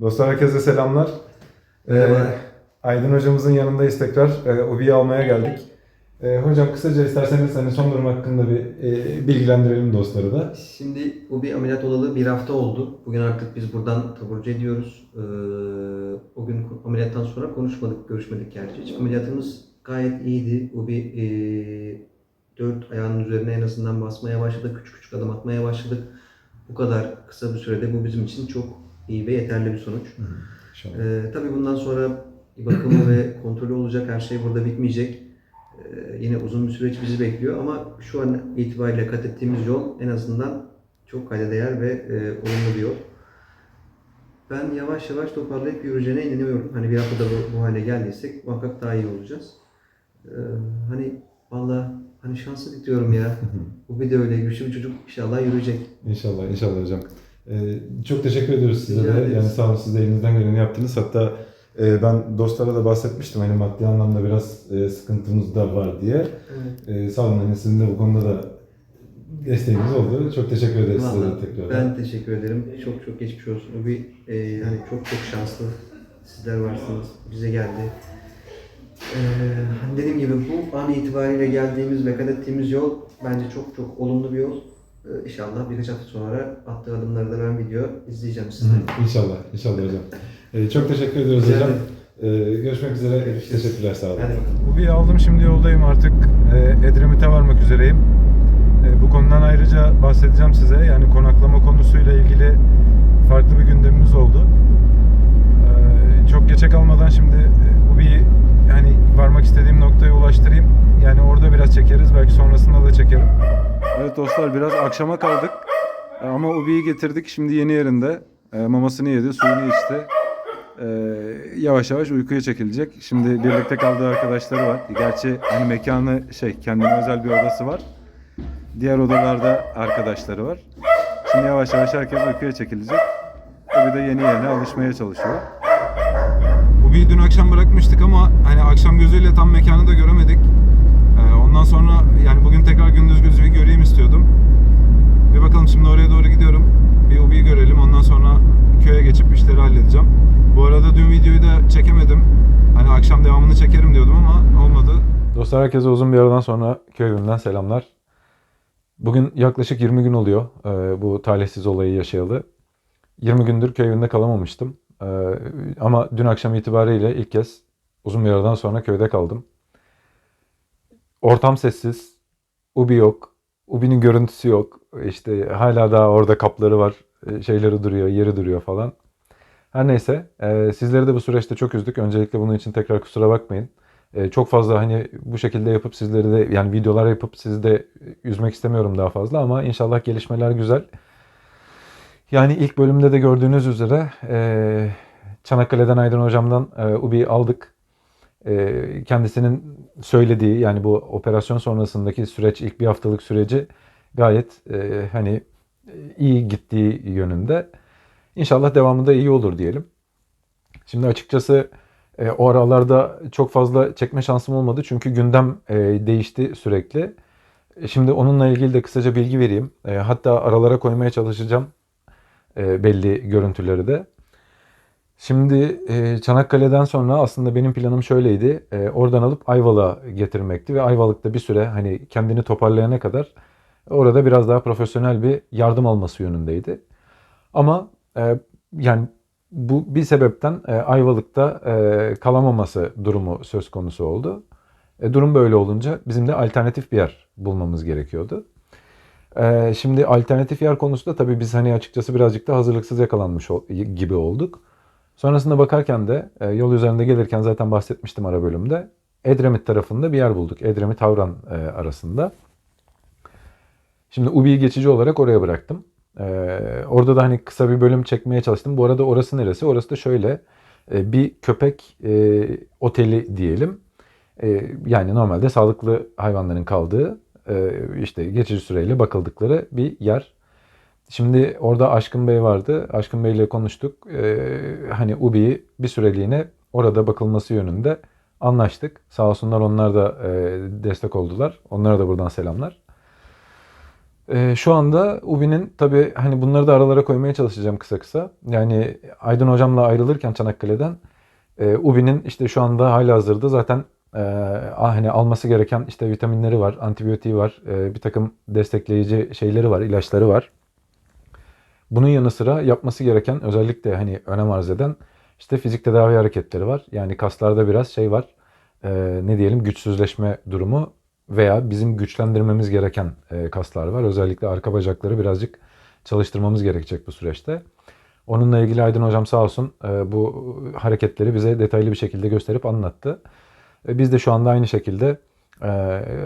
Dostlar herkese selamlar. Ee. Aydın hocamızın yanındayız tekrar. Ee, Ubi'yi almaya geldik. Ee, hocam kısaca isterseniz hani son durum hakkında bir e, bilgilendirelim dostları da. Şimdi o bir ameliyat olalı bir hafta oldu. Bugün artık biz buradan taburcu ediyoruz. Ee, o gün ameliyattan sonra konuşmadık, görüşmedik gerçi. Hiç ameliyatımız gayet iyiydi. O bir e, dört ayağının üzerine en azından basmaya başladık. Küçük küçük adım atmaya başladık. Bu kadar kısa bir sürede bu bizim için çok iyi ve yeterli bir sonuç. Ee, tabii bundan sonra bakımı ve kontrolü olacak. Her şey burada bitmeyecek. Ee, yine uzun bir süreç bizi bekliyor ama şu an itibariyle kat ettiğimiz yol en azından çok kayda değer ve e, olumlu bir yol. Ben yavaş yavaş toparlayıp yürüyeceğine inanıyorum. Hani bir haftada bu, bu hale geldiysek muhakkak daha iyi olacağız. Ee, hani valla hani şanslı diyorum ya. Bu video öyle güçlü bir çocuk inşallah yürüyecek. İnşallah, inşallah hocam. Ee, çok teşekkür ediyoruz size Rica de. ederiz. Yani sağ olun siz de elinizden geleni yaptınız. Hatta e, ben dostlara da bahsetmiştim hani maddi anlamda biraz e, sıkıntımız da var diye. Evet. E, sağ olun hani sizin de bu konuda da desteğiniz oldu. Çok teşekkür ederiz size de Vallahi tekrar. ben teşekkür ederim. Çok çok geçmiş olsun. Bu bir e, hani çok çok şanslı. Sizler varsınız. Bize geldi. E, hani dediğim gibi bu an itibariyle geldiğimiz ve kat ettiğimiz yol bence çok çok olumlu bir yol. E, inşallah birkaç hafta sonra attığı adımları da ben video izleyeceğim sizden. İnşallah, inşallah hocam. Ee, çok teşekkür ediyoruz Rica hocam. Ee, görüşmek üzere. Görüşürüz. Teşekkürler, sağ olun. Ubi'yi aldım, şimdi yoldayım artık. Ee, Edremit'e varmak üzereyim. Ee, bu konudan ayrıca bahsedeceğim size. Yani konaklama konusuyla ilgili farklı bir gündemimiz oldu. Ee, çok geçe kalmadan şimdi e, Ubi'yi yani varmak istediğim noktaya ulaştırayım. Yani orada biraz çekeriz, belki sonrasında da çekerim. Evet dostlar, biraz akşama kaldık. Ama Ubi'yi getirdik, şimdi yeni yerinde. Ee, mamasını yedi, suyunu içti. Ee, yavaş yavaş uykuya çekilecek. Şimdi birlikte kaldığı arkadaşları var. Gerçi hani mekanı şey kendine özel bir odası var. Diğer odalarda arkadaşları var. Şimdi yavaş yavaş herkes uykuya çekilecek. Tabii de yeni yerine alışmaya çalışıyor. Ubi'yi dün akşam bırakmıştık ama hani akşam gözüyle tam mekanı da göremedik. Ee, ondan sonra yani bugün tekrar gündüz gözü bir göreyim istiyordum. Bir bakalım şimdi oraya doğru gidiyorum. Bir Ubi'yi görelim ondan sonra köye geçip işleri halledeceğim. Bu arada dün videoyu da çekemedim. Hani akşam devamını çekerim diyordum ama olmadı. Dostlar herkese uzun bir aradan sonra köy evinden selamlar. Bugün yaklaşık 20 gün oluyor e, bu talihsiz olayı yaşayalı. 20 gündür köy evinde kalamamıştım. E, ama dün akşam itibariyle ilk kez uzun bir aradan sonra köyde kaldım. Ortam sessiz. Ubi yok. Ubi'nin görüntüsü yok. İşte hala daha orada kapları var. e, Şeyleri duruyor, yeri duruyor falan. Her neyse. e, sizleri de bu süreçte çok üzdük. Öncelikle bunun için tekrar kusura bakmayın. E, çok fazla hani bu şekilde yapıp sizleri de yani videolar yapıp sizi de üzmek istemiyorum daha fazla ama inşallah gelişmeler güzel. Yani ilk bölümde de gördüğünüz üzere e, Çanakkale'den Aydın hocamdan e, Ubi'yi aldık. E, kendisinin söylediği yani bu operasyon sonrasındaki süreç ilk bir haftalık süreci gayet e, hani iyi gittiği yönünde. İnşallah devamında iyi olur diyelim. Şimdi açıkçası e, o aralarda çok fazla çekme şansım olmadı çünkü gündem e, değişti sürekli. E, Şimdi onunla ilgili de kısaca bilgi vereyim. E, hatta aralara koymaya çalışacağım e, belli görüntüleri de. Şimdi e, Çanakkale'den sonra aslında benim planım şöyleydi. E, oradan alıp Ayvalık'a getirmekti ve Ayvalık'ta bir süre hani kendini toparlayana kadar orada biraz daha profesyonel bir yardım alması yönündeydi. Ama e, yani bu bir sebepten e, Ayvalık'ta e, kalamaması durumu söz konusu oldu. E, durum böyle olunca bizim de alternatif bir yer bulmamız gerekiyordu. E, şimdi alternatif yer konusunda tabii biz hani açıkçası birazcık da hazırlıksız yakalanmış gibi olduk. Sonrasında bakarken de e, yol üzerinde gelirken zaten bahsetmiştim ara bölümde. Edremit tarafında bir yer bulduk. Edremit Havran e, arasında. Şimdi Ubi'yi geçici olarak oraya bıraktım. Ee, orada da hani kısa bir bölüm çekmeye çalıştım. Bu arada orası neresi? Orası da şöyle e, bir köpek e, oteli diyelim. E, yani normalde sağlıklı hayvanların kaldığı e, işte geçici süreyle bakıldıkları bir yer. Şimdi orada Aşkın Bey vardı. Aşkın Bey ile konuştuk. E, hani Ubi'yi bir süreliğine orada bakılması yönünde anlaştık. Sağ olsunlar onlar da e, destek oldular. Onlara da buradan selamlar. Ee, şu anda Ubi'nin tabii hani bunları da aralara koymaya çalışacağım kısa kısa. Yani Aydın hocamla ayrılırken Çanakkale'den e, Ubi'nin işte şu anda halihazırda zaten e, hani alması gereken işte vitaminleri var, antibiyotiği var, e, bir takım destekleyici şeyleri var, ilaçları var. Bunun yanı sıra yapması gereken özellikle hani önem arz eden işte fizik tedavi hareketleri var. Yani kaslarda biraz şey var. e, ne diyelim güçsüzleşme durumu veya bizim güçlendirmemiz gereken e, kaslar var. Özellikle arka bacakları birazcık çalıştırmamız gerekecek bu süreçte. Onunla ilgili Aydın hocam sağ olsun e, bu hareketleri bize detaylı bir şekilde gösterip anlattı. E, Biz de şu anda aynı şekilde e,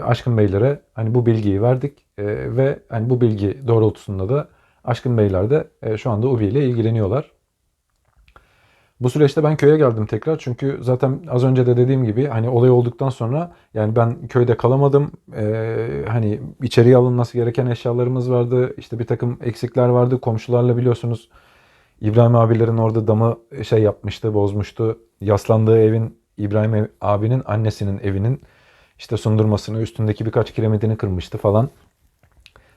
Aşkın Beylere hani bu bilgiyi verdik E, ve hani bu bilgi doğrultusunda da Aşkın Beyler de e, şu anda UBI ile ilgileniyorlar. Bu süreçte ben köye geldim tekrar çünkü zaten az önce de dediğim gibi hani olay olduktan sonra yani ben köyde kalamadım. Ee, hani içeriye alınması gereken eşyalarımız vardı. İşte bir takım eksikler vardı. Komşularla biliyorsunuz İbrahim abilerin orada damı şey yapmıştı, bozmuştu. Yaslandığı evin İbrahim abinin annesinin evinin işte sundurmasını, üstündeki birkaç kiremidini kırmıştı falan.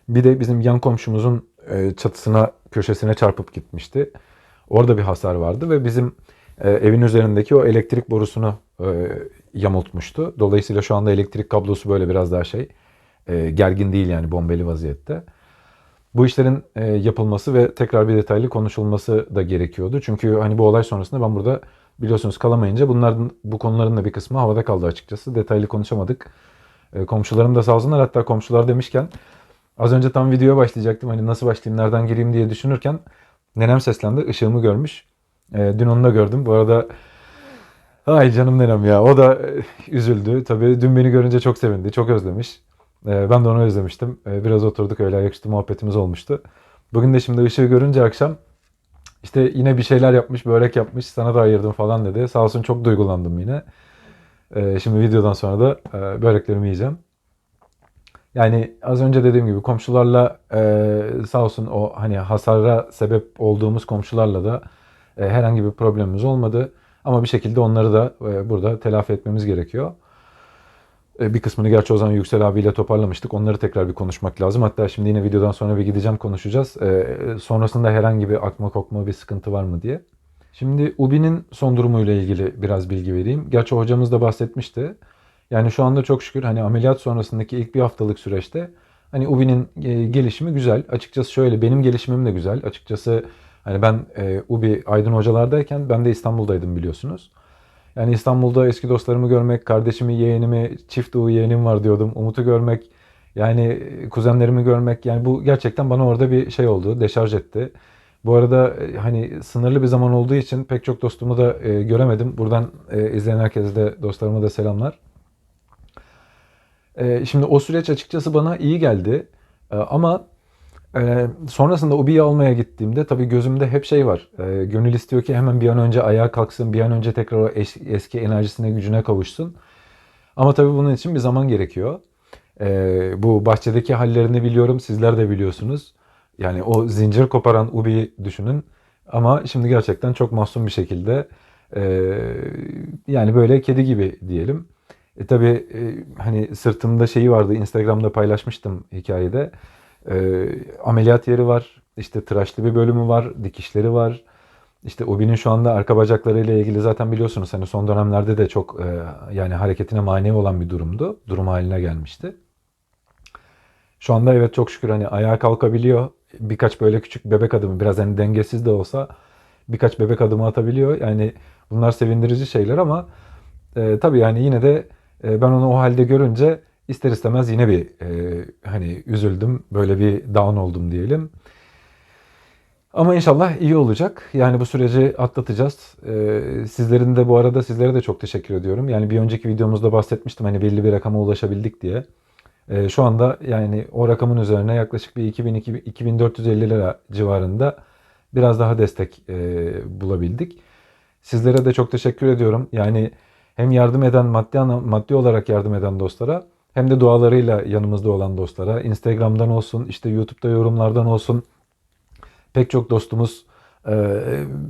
Bir de bizim yan komşumuzun çatısına, köşesine çarpıp gitmişti. Orada bir hasar vardı ve bizim e, evin üzerindeki o elektrik borusunu e, yamultmuştu. Dolayısıyla şu anda elektrik kablosu böyle biraz daha şey e, gergin değil yani bombeli vaziyette. Bu işlerin e, yapılması ve tekrar bir detaylı konuşulması da gerekiyordu. Çünkü hani bu olay sonrasında ben burada biliyorsunuz kalamayınca bunların bu konuların da bir kısmı havada kaldı açıkçası. Detaylı konuşamadık. E, komşularım da sağ olsunlar. Hatta komşular demişken az önce tam videoya başlayacaktım. Hani nasıl başlayayım, nereden gireyim diye düşünürken nenem seslendi. Işığımı görmüş. E, dün onu da gördüm. Bu arada ay canım nenem ya. O da e, üzüldü. Tabii dün beni görünce çok sevindi. Çok özlemiş. E, ben de onu özlemiştim. E, biraz oturduk öyle ayaküstü muhabbetimiz olmuştu. Bugün de şimdi ışığı görünce akşam işte yine bir şeyler yapmış, börek yapmış, sana da ayırdım falan dedi. Sağ olsun çok duygulandım yine. E, şimdi videodan sonra da e, böreklerimi yiyeceğim. Yani az önce dediğim gibi komşularla e, sağ olsun o hani hasara sebep olduğumuz komşularla da e, herhangi bir problemimiz olmadı. Ama bir şekilde onları da e, burada telafi etmemiz gerekiyor. Bir kısmını gerçi o zaman Yüksel abiyle toparlamıştık. Onları tekrar bir konuşmak lazım. Hatta şimdi yine videodan sonra bir gideceğim konuşacağız. Sonrasında herhangi bir akma kokma bir sıkıntı var mı diye. Şimdi Ubi'nin son durumuyla ilgili biraz bilgi vereyim. Gerçi hocamız da bahsetmişti. Yani şu anda çok şükür hani ameliyat sonrasındaki ilk bir haftalık süreçte hani Ubi'nin e, gelişimi güzel. Açıkçası şöyle benim gelişimim de güzel. Açıkçası hani ben e, Ubi Aydın hocalardayken ben de İstanbul'daydım biliyorsunuz. Yani İstanbul'da eski dostlarımı görmek, kardeşimi, yeğenimi, çift uğu yeğenim var diyordum. Umut'u görmek, yani e, kuzenlerimi görmek yani bu gerçekten bana orada bir şey oldu, deşarj etti. Bu arada e, hani sınırlı bir zaman olduğu için pek çok dostumu da e, göremedim. Buradan e, izleyen herkese de dostlarıma da selamlar. E, şimdi o süreç açıkçası bana iyi geldi. E, ama e, sonrasında Ubi'yi almaya gittiğimde tabii gözümde hep şey var. E, gönül istiyor ki hemen bir an önce ayağa kalksın, bir an önce tekrar o eski enerjisine, gücüne kavuşsun. Ama tabii bunun için bir zaman gerekiyor. Bu bahçedeki hallerini biliyorum, sizler de biliyorsunuz. Yani o zincir koparan Ubi'yi düşünün. Ama şimdi gerçekten çok masum bir şekilde e, yani böyle kedi gibi diyelim. E tabii e, hani sırtımda şeyi vardı Instagram'da paylaşmıştım hikayede. E, ameliyat yeri var. işte tıraşlı bir bölümü var. Dikişleri var. İşte Ubi'nin şu anda arka bacaklarıyla ilgili zaten biliyorsunuz hani son dönemlerde de çok e, yani hareketine mani olan bir durumdu. Durum haline gelmişti. Şu anda evet çok şükür hani ayağa kalkabiliyor. Birkaç böyle küçük bebek adımı biraz hani dengesiz de olsa birkaç bebek adımı atabiliyor. Yani bunlar sevindirici şeyler ama e, tabii yani yine de ben onu o halde görünce ister istemez yine bir e, hani üzüldüm. Böyle bir down oldum diyelim. Ama inşallah iyi olacak. Yani bu süreci atlatacağız. Ee, sizlerin de bu arada sizlere de çok teşekkür ediyorum. Yani bir önceki videomuzda bahsetmiştim hani belli bir rakama ulaşabildik diye. Ee, şu anda yani o rakamın üzerine yaklaşık bir 2000 2450 lira civarında biraz daha destek e, bulabildik. Sizlere de çok teşekkür ediyorum. Yani hem yardım eden maddi maddi olarak yardım eden dostlara hem de dualarıyla yanımızda olan dostlara Instagram'dan olsun, işte YouTube'da yorumlardan olsun pek çok dostumuz e,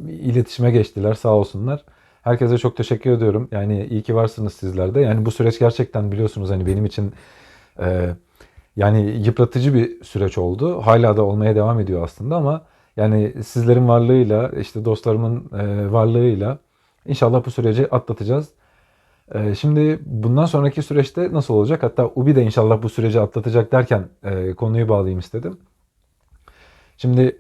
iletişime geçtiler sağ olsunlar. Herkese çok teşekkür ediyorum. Yani iyi ki varsınız sizler de. Yani bu süreç gerçekten biliyorsunuz hani benim için e, Yani yıpratıcı bir süreç oldu. Hala da olmaya devam ediyor aslında ama yani sizlerin varlığıyla, işte dostlarımın e, varlığıyla inşallah bu süreci atlatacağız. E, Şimdi bundan sonraki süreçte nasıl olacak? Hatta Ubi de inşallah bu süreci atlatacak derken e, konuyu bağlayayım istedim. Şimdi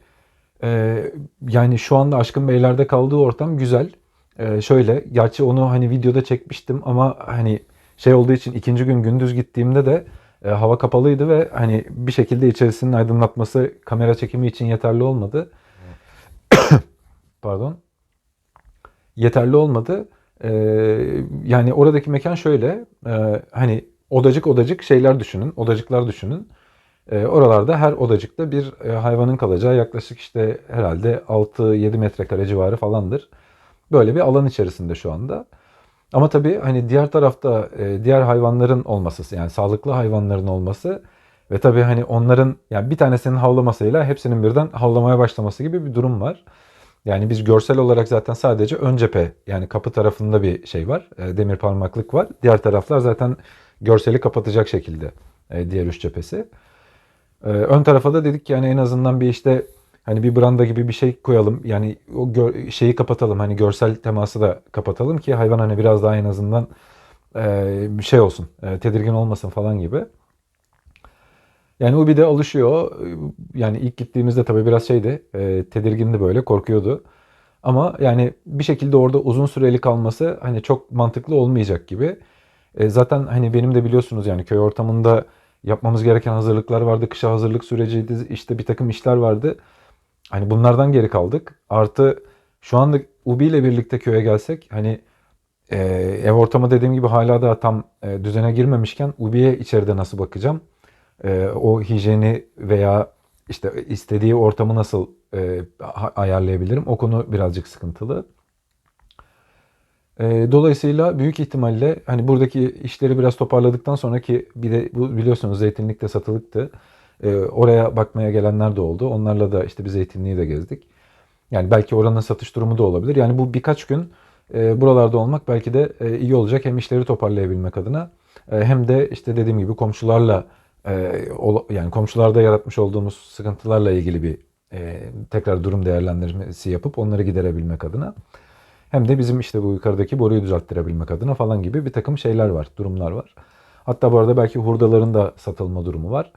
e, yani şu anda Aşkın Beyler'de kaldığı ortam güzel. E, şöyle, gerçi onu hani videoda çekmiştim ama hani şey olduğu için ikinci gün gündüz gittiğimde de hava kapalıydı ve hani bir şekilde içerisinin aydınlatması kamera çekimi için yeterli olmadı. Pardon. Yeterli olmadı. E, yani oradaki mekan şöyle, e, hani odacık odacık şeyler düşünün, odacıklar düşünün. E, oralarda her odacıkta bir e, hayvanın kalacağı yaklaşık işte herhalde 6-7 metrekare civarı falandır. Böyle bir alan içerisinde şu anda. Ama tabii hani diğer tarafta e, diğer hayvanların olması yani sağlıklı hayvanların olması ve tabii hani onların yani bir tanesinin havlamasıyla hepsinin birden havlamaya başlaması gibi bir durum var. Yani biz görsel olarak zaten sadece ön cephe yani kapı tarafında bir şey var. e, demir parmaklık var. Diğer taraflar zaten görseli kapatacak şekilde e, diğer üç cephesi. Ee, ön tarafa da dedik ki yani en azından bir işte hani bir branda gibi bir şey koyalım. Yani o gö- şeyi kapatalım. Hani görsel teması da kapatalım ki hayvan hani biraz daha en azından e, şey olsun. e, tedirgin olmasın falan gibi. Yani Ubi de alışıyor. Yani ilk gittiğimizde tabii biraz şeydi. e, tedirgindi böyle, korkuyordu. Ama yani bir şekilde orada uzun süreli kalması hani çok mantıklı olmayacak gibi. E, zaten hani benim de biliyorsunuz yani köy ortamında yapmamız gereken hazırlıklar vardı. Kışa hazırlık süreciydi. işte bir takım işler vardı. Hani bunlardan geri kaldık. Artı şu anda Ubi ile birlikte köye gelsek hani e, ev ortamı dediğim gibi hala da tam e, düzene girmemişken Ubi'ye içeride nasıl bakacağım? E, o hijyeni veya işte istediği ortamı nasıl e, ayarlayabilirim? O konu birazcık sıkıntılı. E, dolayısıyla büyük ihtimalle hani buradaki işleri biraz toparladıktan sonraki bir de bu biliyorsunuz zeytinlik de satılıktı. E, oraya bakmaya gelenler de oldu. Onlarla da işte bir zeytinliği de gezdik. Yani belki oranın satış durumu da olabilir. Yani bu birkaç gün e, buralarda olmak belki de e, iyi olacak. Hem işleri toparlayabilmek adına e, hem de işte dediğim gibi komşularla yani komşularda yaratmış olduğumuz sıkıntılarla ilgili bir e, tekrar durum değerlendirmesi yapıp onları giderebilmek adına. Hem de bizim işte bu yukarıdaki boruyu düzelttirebilmek adına falan gibi bir takım şeyler var, durumlar var. Hatta bu arada belki hurdaların da satılma durumu var.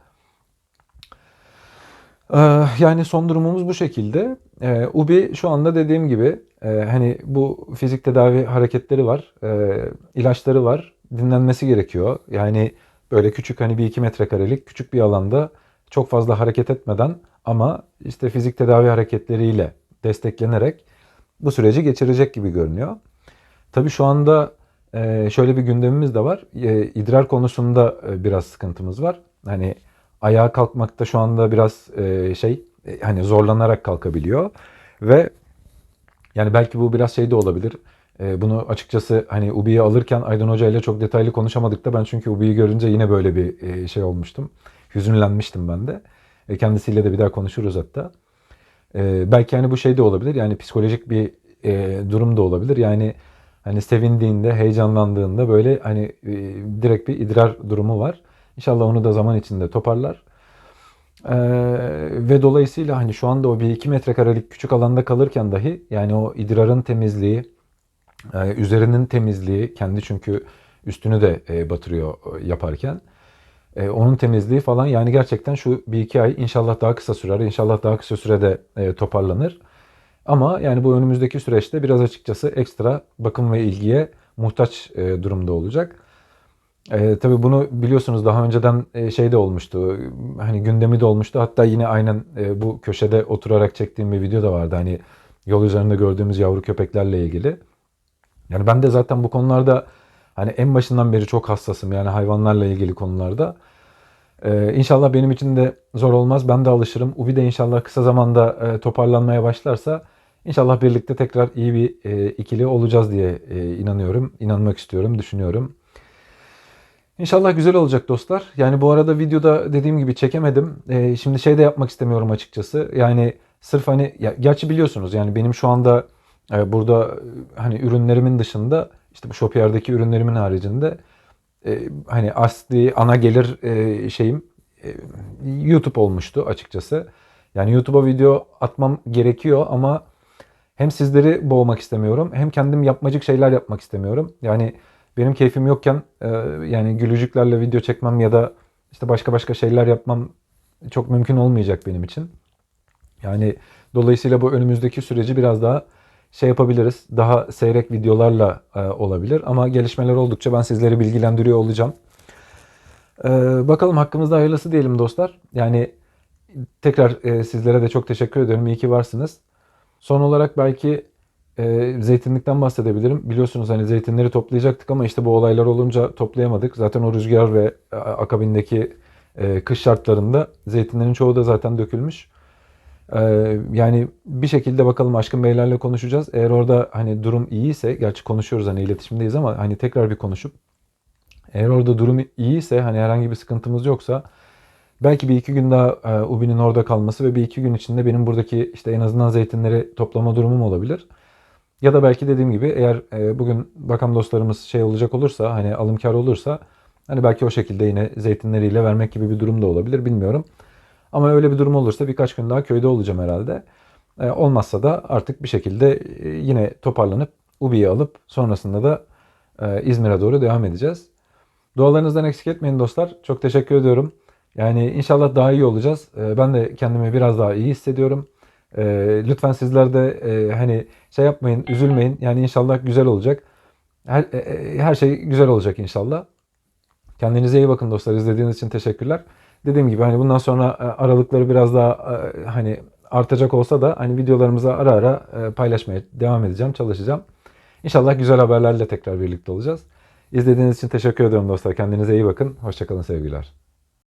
Ee, yani son durumumuz bu şekilde. Ee, Ubi şu anda dediğim gibi e, hani bu fizik tedavi hareketleri var, e, ilaçları var, dinlenmesi gerekiyor. Yani böyle küçük hani bir iki metrekarelik küçük bir alanda çok fazla hareket etmeden ama işte fizik tedavi hareketleriyle desteklenerek bu süreci geçirecek gibi görünüyor. Tabii şu anda e, şöyle bir gündemimiz de var. E, idrar konusunda e, biraz sıkıntımız var. Hani ayağa kalkmakta şu anda biraz şey hani zorlanarak kalkabiliyor ve yani belki bu biraz şey de olabilir. E, bunu açıkçası hani Ubi'yi alırken Aydın Hoca ile çok detaylı konuşamadık da ben çünkü Ubi'yi görünce yine böyle bir e, şey olmuştum. Hüzünlenmiştim ben de. E, kendisiyle de bir daha konuşuruz hatta. E, belki hani bu şey de olabilir. Yani psikolojik bir durum da olabilir. Yani hani sevindiğinde, heyecanlandığında böyle hani direkt bir idrar durumu var. İnşallah onu da zaman içinde toparlar. Ee, ve dolayısıyla hani şu anda o bir iki metrekarelik küçük alanda kalırken dahi yani o idrarın temizliği, e, üzerinin temizliği kendi çünkü üstünü de e, batırıyor e, yaparken. Onun temizliği falan yani gerçekten şu bir iki ay inşallah daha kısa sürer. İnşallah daha kısa sürede toparlanır. Ama yani bu önümüzdeki süreçte biraz açıkçası ekstra bakım ve ilgiye muhtaç durumda olacak. E, tabii bunu biliyorsunuz daha önceden şey de olmuştu. Hani gündemi de olmuştu. Hatta yine aynen bu köşede oturarak çektiğim bir video da vardı. Hani yol üzerinde gördüğümüz yavru köpeklerle ilgili. Yani ben de zaten bu konularda hani en başından beri çok hassasım. Yani hayvanlarla ilgili konularda. Ee, inşallah benim için de zor olmaz. Ben de alışırım. Ubi de inşallah kısa zamanda e, toparlanmaya başlarsa inşallah birlikte tekrar iyi bir e, ikili olacağız diye e, inanıyorum. İnanmak istiyorum, düşünüyorum. İnşallah güzel olacak dostlar. Yani bu arada videoda dediğim gibi çekemedim. Ee, şimdi şey de yapmak istemiyorum açıkçası. Yani sırf hani ya, gerçi biliyorsunuz yani benim şu anda e, burada e, hani ürünlerimin dışında işte bu Shopier'deki ürünlerimin haricinde e, hani asli ana gelir e, şeyim YouTube olmuştu açıkçası. Yani YouTube'a video atmam gerekiyor ama hem sizleri boğmak istemiyorum hem kendim yapmacık şeyler yapmak istemiyorum. Yani benim keyfim yokken yani gülücüklerle video çekmem ya da işte başka başka şeyler yapmam çok mümkün olmayacak benim için. Yani dolayısıyla bu önümüzdeki süreci biraz daha şey yapabiliriz. Daha seyrek videolarla e, olabilir ama gelişmeler oldukça ben sizleri bilgilendiriyor olacağım. E, bakalım hakkımızda hayırlısı diyelim dostlar. Yani tekrar e, sizlere de çok teşekkür ederim. İyi ki varsınız. Son olarak belki e, zeytinlikten bahsedebilirim. Biliyorsunuz hani zeytinleri toplayacaktık ama işte bu olaylar olunca toplayamadık. Zaten o rüzgar ve e, akabindeki e, kış şartlarında zeytinlerin çoğu da zaten dökülmüş. E, yani bir şekilde bakalım Aşkın Beylerle konuşacağız. Eğer orada hani durum iyiyse, gerçi konuşuyoruz hani iletişimdeyiz ama hani tekrar bir konuşup eğer orada durum iyiyse hani herhangi bir sıkıntımız yoksa belki bir iki gün daha e, Ubi'nin orada kalması ve bir iki gün içinde benim buradaki işte en azından zeytinleri toplama durumum olabilir. Ya da belki dediğim gibi eğer e, bugün bakan dostlarımız şey olacak olursa hani alımkar olursa hani belki o şekilde yine zeytinleriyle vermek gibi bir durum da olabilir bilmiyorum. Ama öyle bir durum olursa birkaç gün daha köyde olacağım herhalde. E, olmazsa da artık bir şekilde e, yine toparlanıp Ubi'yi alıp sonrasında da e, İzmir'e doğru devam edeceğiz. Dualarınızdan eksik etmeyin dostlar. Çok teşekkür ediyorum. Yani inşallah daha iyi olacağız. E, ben de kendimi biraz daha iyi hissediyorum. E, lütfen sizler de e, hani şey yapmayın, üzülmeyin. Yani inşallah güzel olacak. Her, e, e, her şey güzel olacak inşallah. Kendinize iyi bakın dostlar. İzlediğiniz için teşekkürler. Dediğim gibi hani bundan sonra e, aralıkları biraz daha e, hani artacak olsa da hani videolarımızı ara ara e, paylaşmaya devam edeceğim, çalışacağım. İnşallah güzel haberlerle tekrar birlikte olacağız. İzlediğiniz için teşekkür ediyorum dostlar. Kendinize iyi bakın. Hoşçakalın sevgiler.